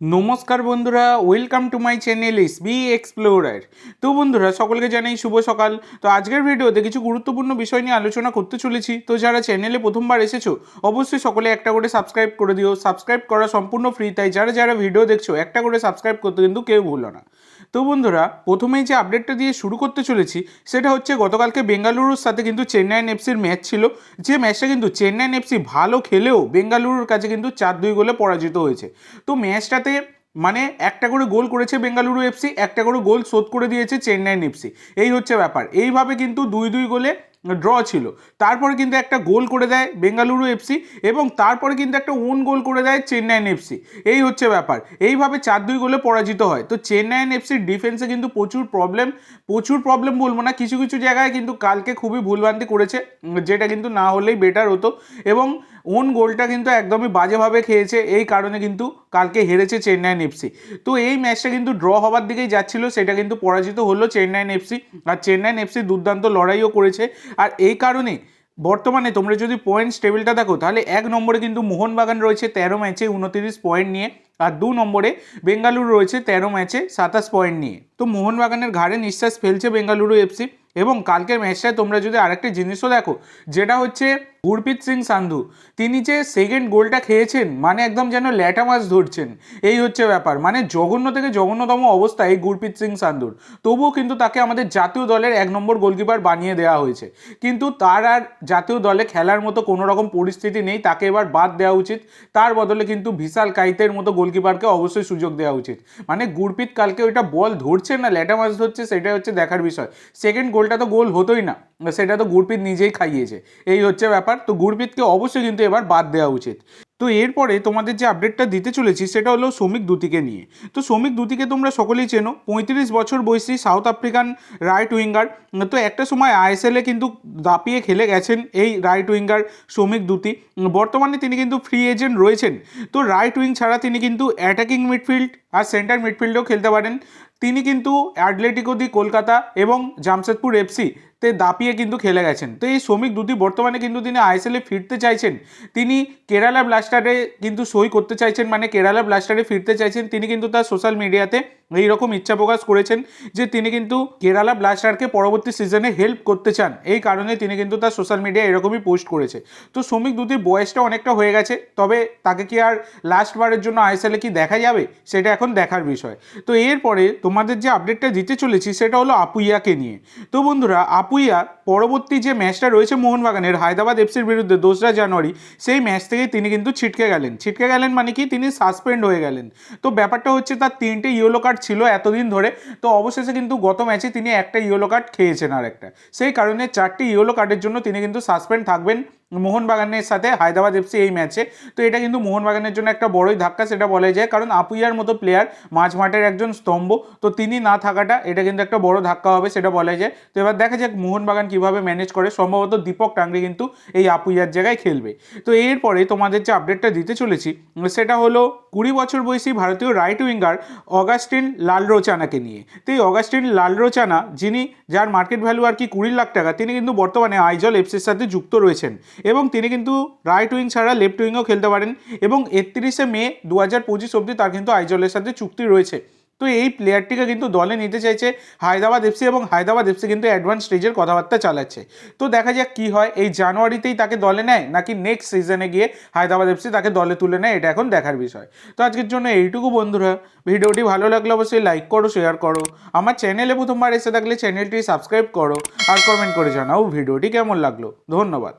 নমস্কার বন্ধুরা welcome to my channel S B explorer তো বন্ধুরা, সকলকে জানাই শুভ সকাল। তো আজকের ভিডিওতে কিছু গুরুত্বপূর্ণ বিষয় নিয়ে আলোচনা করতে চলেছি। তো যারা চ্যানেলে প্রথমবার এসেছ, অবশ্যই সকলে একটা করে সাবস্ক্রাইব করে দিও। সাবস্ক্রাইব করা সম্পূর্ণ ফ্রি তাই যারা যারা ভিডিও দেখছ, একটা করে সাবস্ক্রাইব করতে কিন্তু কেউ ভুলো না। তো বন্ধুরা, প্রথমেই যে আপডেটটা দিয়ে শুরু করতে চলেছি, সেটা হচ্ছে গতকালকে বেঙ্গালুরুর সাথে কিন্তু চেন্নাইন এফসির ম্যাচ ছিল। যে ম্যাচটা কিন্তু চেন্নাইন এফসি ভালো খেলেও বেঙ্গালুরুর কাছে কিন্তু চার দুই গোলে পরাজিত হয়েছে। তো ম্যাচটাতে মানে একটা করে গোল করেছে বেঙ্গালুরু এফসি একটা করে গোল শোধ করে দিয়েছে চেন্নাইন এফসি এই হচ্ছে ব্যাপার। এইভাবে কিন্তু দুই দুই গোলে ড্র ছিল। তারপরে কিন্তু একটা গোল করে দেয় বেঙ্গালুরু এফসি এবং তারপরে কিন্তু একটা ওন গোল করে দেয় চেন্নাইন এফসি এই হচ্ছে ব্যাপার। এইভাবে চার দুই গোলে পরাজিত হয়। তো চেন্নাইন এফসির ডিফেন্সে কিন্তু প্রচুর প্রবলেম প্রচুর প্রবলেম বলব না। কিছু কিছু জায়গায় কিন্তু কালকে খুবই ভুলভ্রান্তি করেছে, যেটা কিন্তু না হলেই বেটার হতো। এবং ওন গোলটা কিন্তু একদমই বাজেভাবে খেয়েছে, এই কারণে কিন্তু কালকে হেরেছে চেন্নাইন এফসি তো এই ম্যাচটা কিন্তু ড্র হবার দিকেই যাচ্ছিল, সেটা কিন্তু পরাজিত হলো চেন্নাইন এফসি আর চেন্নাইন এফসি দুর্দান্ত লড়াইও করেছে। আর এই কারণে বর্তমানে তোমরা যদি পয়েন্টস টেবিলটা দেখো, তাহলে এক নম্বরে কিন্তু মোহনবাগান রয়েছে তেরো ম্যাচে উনতিরিশ পয়েন্ট নিয়ে, আর দু নম্বরে বেঙ্গালুরু রয়েছে তেরো ম্যাচে সাতাশ পয়েন্ট নিয়ে। তো মোহনবাগানের ঘাড়ে নিঃশ্বাস ফেলছে বেঙ্গালুরু এফসি এবং কালকের ম্যাচটায় তোমরা যদি আরেকটি জিনিসও দেখো, যেটা হচ্ছে গুরপ্রীত সিং সান্ধু। তিনি যে সেকেন্ড গোলটা খেয়েছেন মানে একদম যেন ল্যাটা মাছ ধরছেন, এই হচ্ছে ব্যাপার। মানে জঘন্য থেকে জঘন্যতম অবস্থা এই গুরপ্রীত সিং সান্ধুর। তবুও কিন্তু তাকে আমাদের জাতীয় দলের এক নম্বর গোলকিপার বানিয়ে দেওয়া হয়েছে। কিন্তু তার আর জাতীয় দলে খেলার মতো কোনো রকম পরিস্থিতি নেই, তাকে এবার বাদ দেওয়া উচিত। তার বদলে কিন্তু বিশাল কাইতের মতো গোলকিপারকে অবশ্যই সুযোগ দেওয়া উচিত। মানে গুরপ্রীত কালকে ওইটা বল ধরছে না, ল্যাটা মাছ ধরছে সেটা হচ্ছে দেখার বিষয়। সেকেন্ড গোলটা তো গোল হতোই না, সেটা তো গুরপ্রীত নিজেই খাইয়েছে। এই হচ্ছে ব্যাপার, তো গুরপ্রীতকে অবশ্যই কিন্তু এবার বাদ দেওয়া উচিত। তো এরপরে তোমাদের যে আপডেটটা দিতে চলেছি, সেটা হলো শ্রমিক দুতিকে নিয়ে। তো শ্রমিক দুতিকে তোমরা সকলেই চেনো, পঁয়ত্রিশ বছর বয়সী সাউথ আফ্রিকান রাইট উইঙ্গার। তো একটা সময় আইএসএলে কিন্তু দাপিয়ে খেলে গেছেন এই রাইট উইঙ্গার শ্রমিক দুতি। বর্তমানে তিনি কিন্তু ফ্রি এজেন্ট রয়েছেন। তো রাইট উইং ছাড়া তিনি কিন্তু অ্যাটাকিং মিডফিল্ড আর সেন্টার মিডফিল্ডেও খেলতে পারেন। তিনি কিন্তু অ্যাটলেটিকো দি কলকাতা এবং জামশেদপুর এফসি তে দাপিয়ে কিন্তু খেলে গেছেন। তো এই শ্রমিক দুটি বর্তমানে কিন্তু তিনি আইএসএলে ফিরতে চাইছেন। তিনি কেরালা ব্লাস্টারে কিন্তু সই করতে চাইছেন মানে কেরালা ব্লাস্টারে ফিরতে চাইছেন। তিনি কিন্তু তার সোশ্যাল মিডিয়াতে এই রকম ইচ্ছা প্রকাশ করেছেন যে তিনি কিন্তু কেরালা ব্লাস্টারকে পরবর্তী সিজনে হেল্প করতে চান। এই কারণে তিনি কিন্তু তার সোশ্যাল মিডিয়া এরকমই পোস্ট করেছে। তো শ্রমিক দুটির বয়সটা অনেকটা হয়ে গেছে, তবে তাকে কি আর লাস্ট বারের জন্য আইএসএলে কি দেখা যাবে, সেটা এখন দেখার বিষয়। তো এরপরে তোমাদের যে আপডেটটা দিতে চলেছি, সেটা হলো আপুইয়াকে নিয়ে। তো বন্ধুরা আপুইয়া পরবর্তী যে ম্যাচটা রয়েছে মোহনবাগানের হায়দ্রাবাদ এফসির বিরুদ্ধে দোসরা জানুয়ারি, সেই ম্যাচ থেকেই তিনি কিন্তু ছিটকে গেলেন। ছিটকে গেলেন মানে কি? তিনি সাসপেন্ড হয়ে গেলেন। তো ব্যাপারটা হচ্ছে তার তিনটে ইয়েলো কার্ড ছিল এতদিন ধরে। তো অবশেষে কিন্তু গত ম্যাচে তিনি একটা ইয়েলো কার্ড খেয়েছেন আর একটা সেই কারণে চারটি ইয়েলো কার্ডের জন্য তিনি কিন্তু সাসপেন্ড থাকবেন। মোহনবাগানের সাথে হায়দ্রাবাদ এফসি এই ম্যাচে তো এটা কিন্তু মোহনবাগানের জন্য একটা বড়ই ধাক্কা, সেটা বলা যায়। কারণ আপুইয়ার মতো প্লেয়ার মাঝ মাঠের একজন স্তম্ভ, তো তিনি না থাকাটা এটা কিন্তু একটা বড় ধাক্কা হবে, সেটা বলা যায়। তো এবার দেখা যাক মোহনবাগান কীভাবে ম্যানেজ করে। সম্ভবত দীপক টাংরি কিন্তু এই আপুইয়ার জায়গায় খেলবে। তো এরপরে তোমাদের যে আপডেটটা দিতে চলেছি, সেটা হলো কুড়ি বছর বয়সী ভারতীয় রাইট উইঙ্গার অগাস্টিন লালরোচানাকে নিয়ে। তো এই অগাস্টিন লালরোচানা, যিনি, যার মার্কেট ভ্যালু আর কি কুড়ি লাখ টাকা, তিনি কিন্তু বর্তমানে আইজল এফসির সাথে যুক্ত রয়েছেন। এবং তিনি কিন্তু রাইট উইং ছাড়া লেফট উইংও খেলতে পারেন এবং একত্রিশে মে দু হাজার পঁচিশ অব্দি তার কিন্তু আইজলের সাথে চুক্তি রয়েছে। তো এই প্লেয়ারটিকে কিন্তু দলে নিতে চাইছে হায়দ্রাবাদ এফসি এবং হায়দ্রাবাদ এফসি কিন্তু অ্যাডভান্স স্টেজের কথাবার্তা চালাচ্ছে। তো দেখা যাক কী হয়, এই জানুয়ারিতেই তাকে দলে নেয় নাকি নেক্সট সিজনে গিয়ে হায়দ্রাবাদ এফসি তাকে দলে তুলে নেয়, এটা এখন দেখার বিষয়। তো আজকের জন্য এইটুকু বন্ধুরা। ভিডিওটি ভালো লাগলে অবশ্যই লাইক করো শেয়ার করো। আমার চ্যানেলে প্রথমবার এসে থাকলে চ্যানেলটি সাবস্ক্রাইব করো আর কমেন্ট করে জানাও ভিডিওটি কেমন লাগল। ধন্যবাদ।